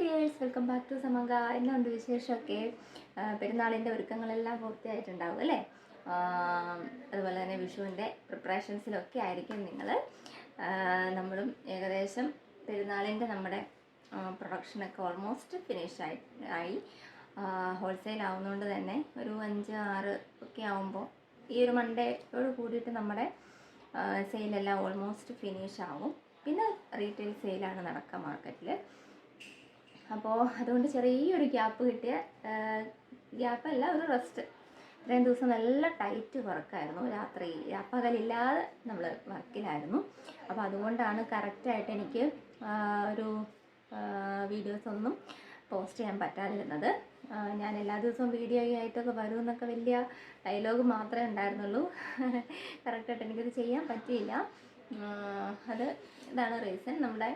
Dears welcome back to സമങ്ക എന്നുണ്ട് വിശേഷമൊക്കെ? പെരുന്നാളിന്റെ ഒരുക്കങ്ങളെല്ലാം പൂർത്തിയായിട്ടുണ്ടാവും അല്ലേ? അതുപോലെ തന്നെ വിഷുവിന്റെ പ്രിപ്പറേഷൻസിലൊക്കെ ആയിരിക്കും നിങ്ങൾ നമ്മളും ഏകദേശം പെരുന്നാളിന്റെ നമ്മുടെ പ്രൊഡക്ഷനൊക്കെ ഓൾമോസ്റ്റ് ഫിനിഷ് ആയി ആയി. ഹോൾസെയിൽ ആവുന്നതുകൊണ്ട് തന്നെ ഒരു അഞ്ച് ആറ് ഒക്കെ ആവുമ്പോൾ ഈ ഒരു മൺഡേയോട് കൂടിയിട്ട് നമ്മുടെ സെയിലെല്ലാം ഓൾമോസ്റ്റ് ഫിനിഷ് ആവും. പിന്നെ റീറ്റെയിൽ സെയിലാണ് നടക്കുക മാർക്കറ്റിൽ അപ്പോൾ അതുകൊണ്ട് ചെറിയൊരു ഗ്യാപ്പ് കിട്ടിയ ഗ്യാപ്പല്ല ഒരു റെസ്റ്റ്. ഇത്രയും ദിവസം നല്ല ടൈറ്റ് വർക്കായിരുന്നു. രാത്രി പകലില്ലാതെ നമ്മൾ വർക്കിലായിരുന്നു. അപ്പോൾ അതുകൊണ്ടാണ് കറക്റ്റായിട്ട് എനിക്ക് ഒരു വീഡിയോസ് ഒന്നും പോസ്റ്റ് ചെയ്യാൻ പറ്റാതിരുന്നത്. ഞാൻ എല്ലാ ദിവസവും വീഡിയോ ആയിട്ടൊക്കെ വരും എന്നൊക്കെ വലിയ ഡയലോഗ് മാത്രമേ ഉണ്ടായിരുന്നുള്ളൂ. കറക്റ്റായിട്ട് എനിക്കത് ചെയ്യാൻ പറ്റിയില്ല. അത് ഇതാണ് റീസൺ. നമ്മുടെ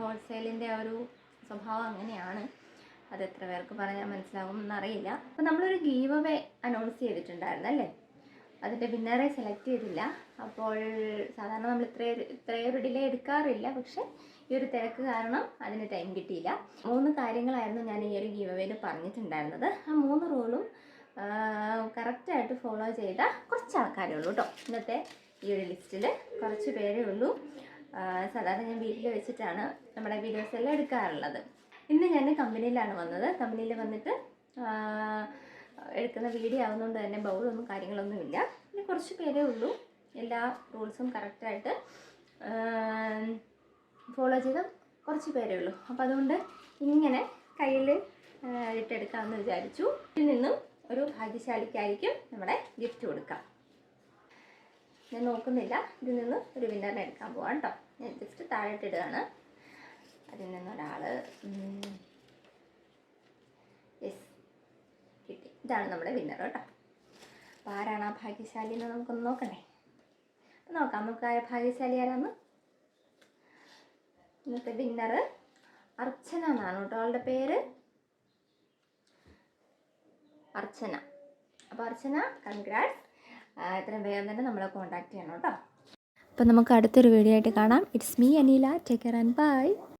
ഹോൾസെയിലിന്റെ ഒരു സ്വഭാവം അങ്ങനെയാണ്. അത് എത്ര പേർക്ക് പറഞ്ഞാൽ മനസ്സിലാകും എന്നറിയില്ല. അപ്പോൾ നമ്മളൊരു ഗീവ് അവേ അനൗൺസ് ചെയ്തിട്ടുണ്ടായിരുന്നു അല്ലേ? അതിന്റെ വിന്നറെ സെലക്ട് ചെയ്തില്ല. അപ്പോൾ സാധാരണ നമ്മൾ ഇത്രയും ഇത്രയൊരു ഡിലേ എടുക്കാറില്ല. പക്ഷെ ഈ ഒരു തിരക്ക് കാരണം അതിന് ടൈം കിട്ടിയില്ല. മൂന്ന് കാര്യങ്ങളായിരുന്നു ഞാൻ ഈ ഒരു ഗീവ് അവേയിൽ പറഞ്ഞിട്ടുണ്ടായിരുന്നത്. ആ മൂന്ന് റൂളും കറക്റ്റായിട്ട് ഫോളോ ചെയ്ത കുറച്ച് ആൾക്കാരേ ഉള്ളൂ കേട്ടോ ഇന്നത്തെ ഈ ഒരു ലിസ്റ്റിൽ കുറച്ച് പേരേ ഉള്ളൂ. സാധാരണ ഞാൻ വീട്ടിൽ വെച്ചിട്ടാണ് നമ്മുടെ വീഡിയോസ് എല്ലാം എടുക്കാറുള്ളത്. ഇന്ന് ഞാൻ കമ്പനിയിലാണ് വന്നത്. കമ്പനിയിൽ വന്നിട്ട് എടുക്കുന്ന വീഡിയോ ആവുന്നതുകൊണ്ട് തന്നെ ബൗളൊന്നും കാര്യങ്ങളൊന്നുമില്ല പിന്നെ കുറച്ച് പേരേ ഉള്ളൂ. എല്ലാ റൂൾസും കറക്റ്റായിട്ട് ഫോളോ ചെയ്ത കുറച്ച് പേരേ ഉള്ളൂ. അപ്പോൾ അതുകൊണ്ട് ഇങ്ങനെ കയ്യിൽ ഇട്ടെടുക്കാമെന്ന് വിചാരിച്ചു. ഇതിൽ നിന്നും ഒരു ഭാഗ്യശാലിക്കായിരിക്കും നമ്മുടെ ഗിഫ്റ്റ് കൊടുക്കാം. ഞാൻ നോക്കുന്നില്ല. ഇതിൽ നിന്ന് ഒരു വിന്നറിനെ എടുക്കാൻ പോവാം കേട്ടോ ജസ്റ്റ് താഴോട്ടിടുകയാണ് അതിൽ നിന്നൊരാൾ യെസ് കിട്ടി. ഇതാണ് നമ്മുടെ വിന്നർ കേട്ടോ. അപ്പോൾ ആരാണ് ആ ഭാഗ്യശാലി എന്ന് നമുക്കൊന്ന് നോക്കണ്ടേ? അപ്പം നോക്കാം നമുക്ക് ആ ഭാഗ്യശാലി ആരാന്ന്? ഇന്നത്തെ വിന്നർ അർച്ചന എന്നാണ് കേട്ടോ അവളുടെ പേര്. അർച്ചന. അപ്പോൾ അർച്ചന കൺഗ്രാറ്റ്സ് എത്രയും വേഗം തന്നെ നമ്മളെ കോൺടാക്ട് ചെയ്യണം കേട്ടോ. അപ്പോൾ നമുക്ക് അടുത്തൊരു വീഡിയോ ആയിട്ട് കാണാം. It's me Aneela take care and bye